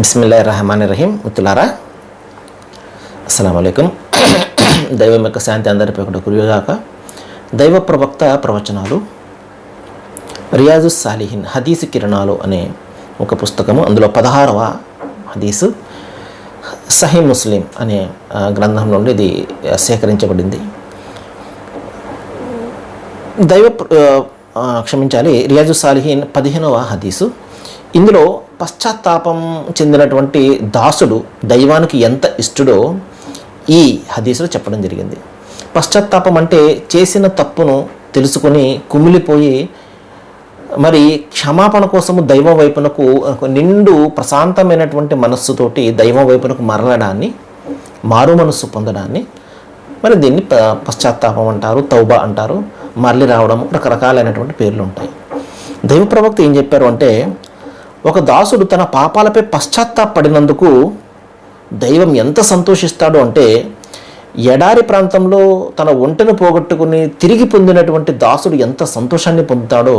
బిస్మిల్లా రహమాన్ రహీం ఉత్తులారా అస్సలం అయికం దైవం యొక్క శాంతి అందరిపై ఒకటి కురిగాక దైవ ప్రవక్త ప్రవచనాలు రియాజు సాలిహిన్ హదీసు కిరణాలు అనే ఒక పుస్తకము అందులో పదహారవ హదీసు సహీ ముస్లిం అనే గ్రంథం నుండి ఇది సేకరించబడింది. దైవ ప్ర- క్షమించాలి రియాజు సాలిహీన్ పదిహేనవ హదీసు. ఇందులో పశ్చాత్తాపం చెందినటువంటి దాసుడు దైవానికి ఎంత ఇష్టడో ఈ హదీసులో చెప్పడం జరిగింది. పశ్చాత్తాపం అంటే చేసిన తప్పును తెలుసుకొని కుమిలిపోయి మరి క్షమాపణ కోసము దైవం వైపునకు ఒక నిండు ప్రశాంతమైనటువంటి మనస్సుతోటి దైవం వైపునకు మరలడాన్ని మారు మనస్సు పొందడాన్ని మరి దీన్ని పశ్చాత్తాపం అంటారు తౌబా అంటారు మరలి రావడం రకరకాలైనటువంటి పేర్లు ఉంటాయి దైవ ప్రవక్త ఏం చెప్పారు అంటే ఒక దాసుడు తన పాపాలపై పశ్చాత్తాపడినందుకు దైవం ఎంత సంతోషిస్తాడు అంటే ఎడారి ప్రాంతంలో తన ఒంటెను పోగొట్టుకుని తిరిగి పొందినటువంటి దాసుడు ఎంత సంతోషాన్ని పొందుతాడో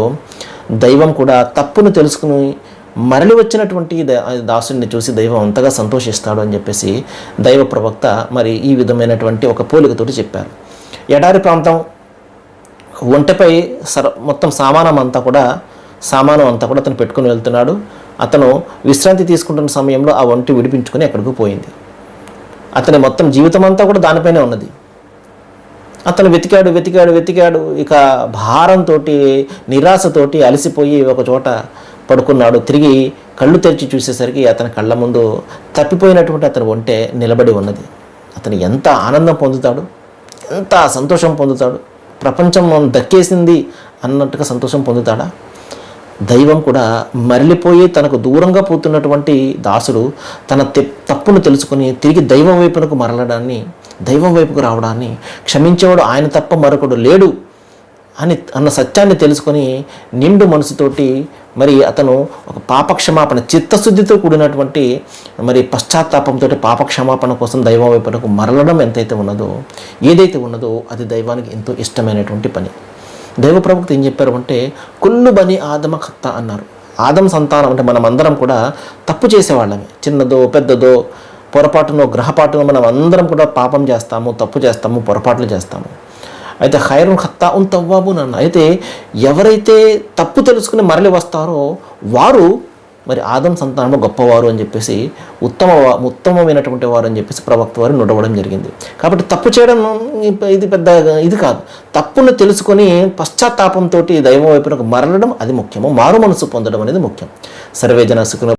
దైవం కూడా తప్పును తెలుసుకుని మరలి వచ్చినటువంటి దాసుడిని చూసి దైవం అంతగా సంతోషిస్తాడు అని చెప్పేసి దైవ ప్రవక్త మరి ఈ విధమైనటువంటి ఒక పోలికతోటి చెప్పారు. ఎడారి ప్రాంతం ఒంటపై సర మొత్తం సామానం అంతా కూడా సామానం అంతా కూడా అతను పెట్టుకుని వెళ్తున్నాడు. అతను విశ్రాంతి తీసుకుంటున్న సమయంలో ఆ ఒంటి విడిపించుకుని ఎక్కడికి పోయింది. అతని మొత్తం జీవితం అంతా కూడా దానిపైనే ఉన్నది. అతను వెతికాడు వెతికాడు వెతికాడు. ఇక భారంతో నిరాశతోటి అలసిపోయి ఒక చోట పడుకున్నాడు. తిరిగి కళ్ళు తెరిచి చూసేసరికి అతని కళ్ళ ముందు తప్పిపోయినటువంటి అతని ఒంటె నిలబడి ఉన్నది. అతను ఎంత ఆనందం పొందుతాడు ఎంత సంతోషం పొందుతాడు ప్రపంచం దక్కేసింది అన్నట్టుగా సంతోషం పొందుతాడా? దైవం కూడా మరలిపోయి తనకు దూరంగా పోతున్నటువంటి దాసుడు తన తప్పును తెలుసుకుని తిరిగి దైవం వైపునకు మరలడాన్ని దైవం వైపుకు రావడాన్ని క్షమించేవాడు ఆయన తప్ప మరొకడు లేడు అని అన్న సత్యాన్ని తెలుసుకొని నిండు మనసుతోటి మరి అతను ఒక పాపక్షమాపణ చిత్తశుద్ధితో కూడినటువంటి మరి పశ్చాత్తాపంతో పాపక్షమాపణ కోసం దైవం వైపునకు మరలడం ఎంతైతే ఉన్నదో ఏదైతే ఉన్నదో అది దైవానికి ఎంతో ఇష్టమైనటువంటి పని. దైవ ప్రవక్త ఏం చెప్పారు అంటే కుల్లు బని ఆదమ కత్త అన్నారు. ఆదం సంతానం అంటే మనం అందరం కూడా తప్పు చేసేవాళ్ళమే. చిన్నదో పెద్దదో పొరపాటునో గ్రహపాటునో మనం అందరం కూడా పాపం చేస్తాము తప్పు చేస్తాము పొరపాట్లు చేస్తాము. అయితే ఖైరున్ ఖత్తా ఉన్ తవ్వాబు నన్ను అయితే ఎవరైతే తప్పు తెలుసుకుని మరలి వస్తారో వారు మరి ఆదం సంతానము గొప్పవారు అని చెప్పేసి ఉత్తమ ఉత్తమమైనటువంటి వారు అని చెప్పేసి ప్రవక్త వారు నుడవడం జరిగింది. కాబట్టి తప్పు చేయడం ఇది పెద్ద ఇది కాదు. తప్పును తెలుసుకొని పశ్చాత్తాపంతో దైవం వైపునకు మరలడం అది ముఖ్యము. మారు మనసు పొందడం అనేది ముఖ్యం. సర్వేజన సుఖ